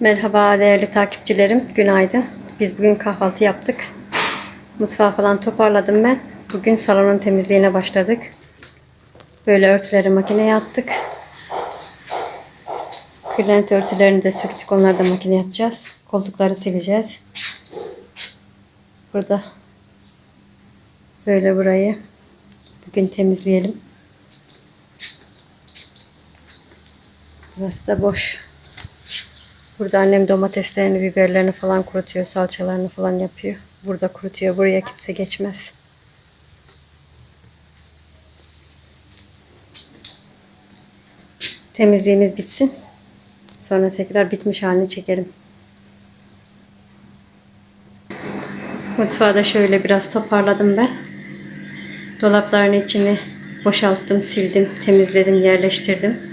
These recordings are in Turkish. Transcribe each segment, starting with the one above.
Merhaba değerli takipçilerim. Günaydın. Biz bugün kahvaltı yaptık. Mutfağı falan toparladım ben. Bugün salonun temizliğine başladık. Böyle örtüleri makineye attık. Kırlent örtülerini de söktük. Onları da makineye atacağız. Koltukları sileceğiz. Burada böyle burayı bugün temizleyelim. Burası da boş. Burada annem domateslerini, biberlerini falan kurutuyor, salçalarını falan yapıyor. Burada kurutuyor. Buraya kimse geçmez. Temizliğimiz bitsin. Sonra tekrar bitmiş halini çekerim. Mutfağı da şöyle biraz toparladım ben. Dolapların içini boşalttım, sildim, temizledim, yerleştirdim.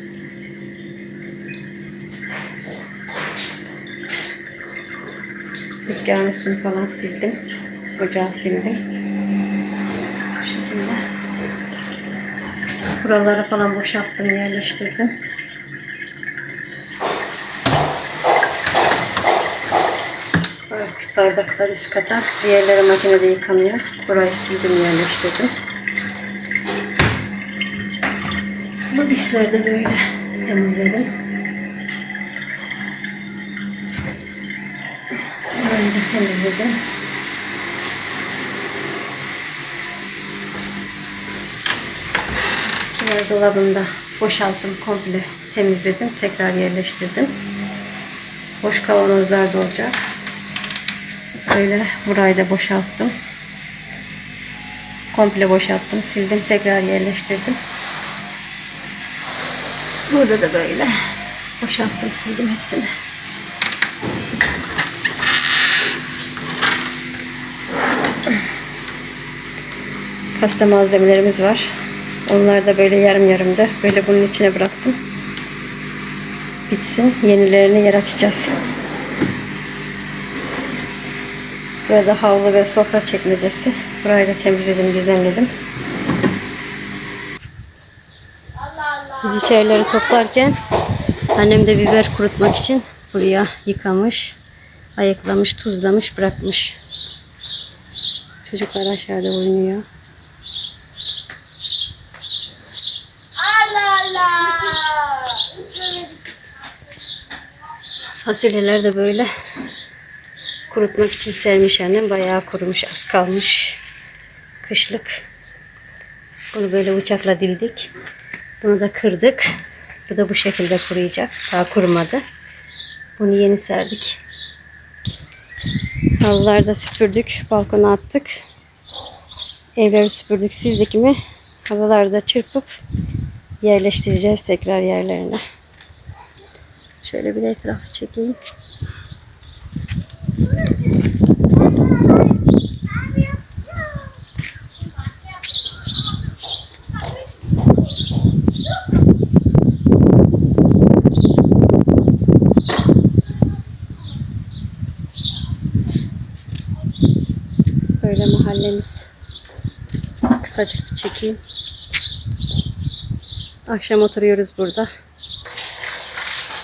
Rüzgarın üstünü falan sildim. Ocağı sildim. Bu şekilde. Buraları falan boşalttım, yerleştirdim. Bak, Bardaklar üst kata. Diğerleri makinede yıkanıyor. Burayı sildim, yerleştirdim. Bu işleri de böyle temizledim. Burayı da temizledim. Kiler dolabında boşalttım komple temizledim. Tekrar yerleştirdim. Boş kavanozlar da olacak. Böyle burayı da boşalttım. Komple boşalttım. Sildim. Tekrar yerleştirdim. Burada da böyle boşalttım. Sildim hepsini. Pasta malzemelerimiz var. Onlar da böyle yarım yarımda. Böyle bunun içine bıraktım. Bitsin. Yenilerini yer açacağız. Burada havlu ve sofra çekmecesi. Burayı da temizledim, düzenledim. Biz içerileri toplarken annem de biber kurutmak için buraya yıkamış, ayıklamış, tuzlamış, bırakmış. Çocuklar aşağıda oynuyor. Fasulyeler de böyle kurutmak için sermiş annem. Bayağı kurumuş, az kalmış. Kışlık. Bunu böyle bıçakla dildik. Bunu da kırdık. Bu da bu şekilde kuruyacak. Daha kurumadı. Bunu yeni serdik. Halıları da süpürdük. Balkona attık. Evleri süpürdük, sildik mi halıları da çırpıp yerleştireceğiz tekrar yerlerine. Şöyle bir etrafı çekeyim. Böyle mahallemiz. Kısacık bir çekeyim. Akşam oturuyoruz burada.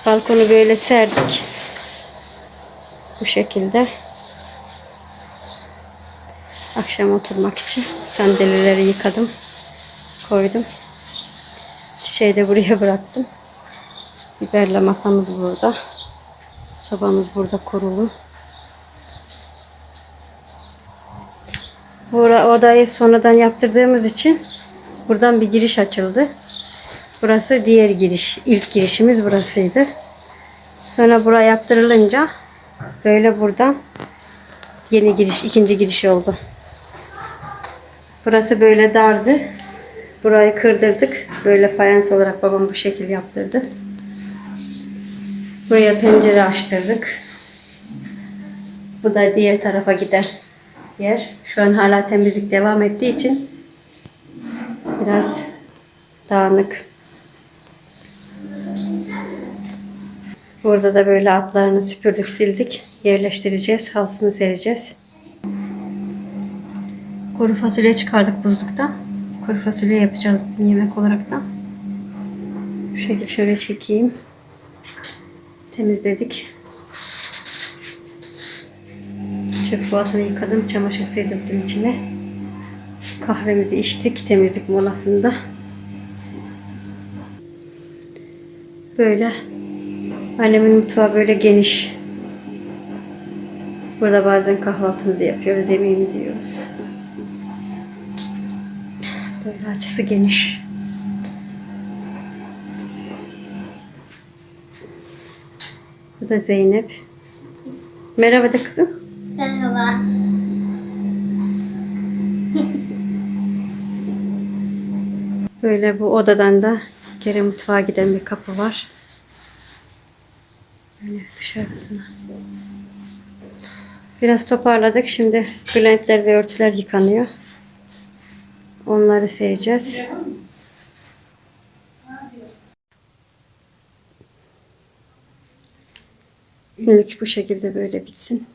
Balkonu böyle serdik. Bu şekilde. Akşam oturmak için sandalyeleri yıkadım. Koydum. Çiçeği de buraya bıraktım. Biberle masamız burada. Sobamız burada kurulu. Bu odayı sonradan yaptırdığımız için buradan bir giriş açıldı. Burası diğer giriş. İlk girişimiz burasıydı. Sonra buraya yaptırılınca böyle buradan yeni giriş, ikinci giriş oldu. Burası böyle dardı. Burayı kırdırdık. Böyle fayans olarak babam bu şekil yaptırdı. Buraya pencere açtırdık. Bu da diğer tarafa giden yer. Şu an hala temizlik devam ettiği için biraz dağınık. Burada da böyle atlarını süpürdük, sildik. Yerleştireceğiz, halsını sereceğiz. Kuru fasulye çıkardık buzluktan. Kuru fasulye yapacağız bugün yemek olarak da. Şu şekilde şöyle çekeyim. Temizledik. Çöp kovasını yıkadım. Çamaşır suyu döktüm içine. Kahvemizi içtik temizlik molasında. Böyle. Annemin mutfağı böyle geniş. Burada bazen kahvaltımızı yapıyoruz, yemeğimizi yiyoruz. Böyle açısı geniş. Bu da Zeynep. Merhaba de kızım. Merhaba. Böyle bu odadan da geri mutfağa giden bir kapı var. Böyle dışarısına. Biraz toparladık. Şimdi kırlentler ve örtüler yıkanıyor. Onları sereceğiz. Günlük bu şekilde böyle bitsin.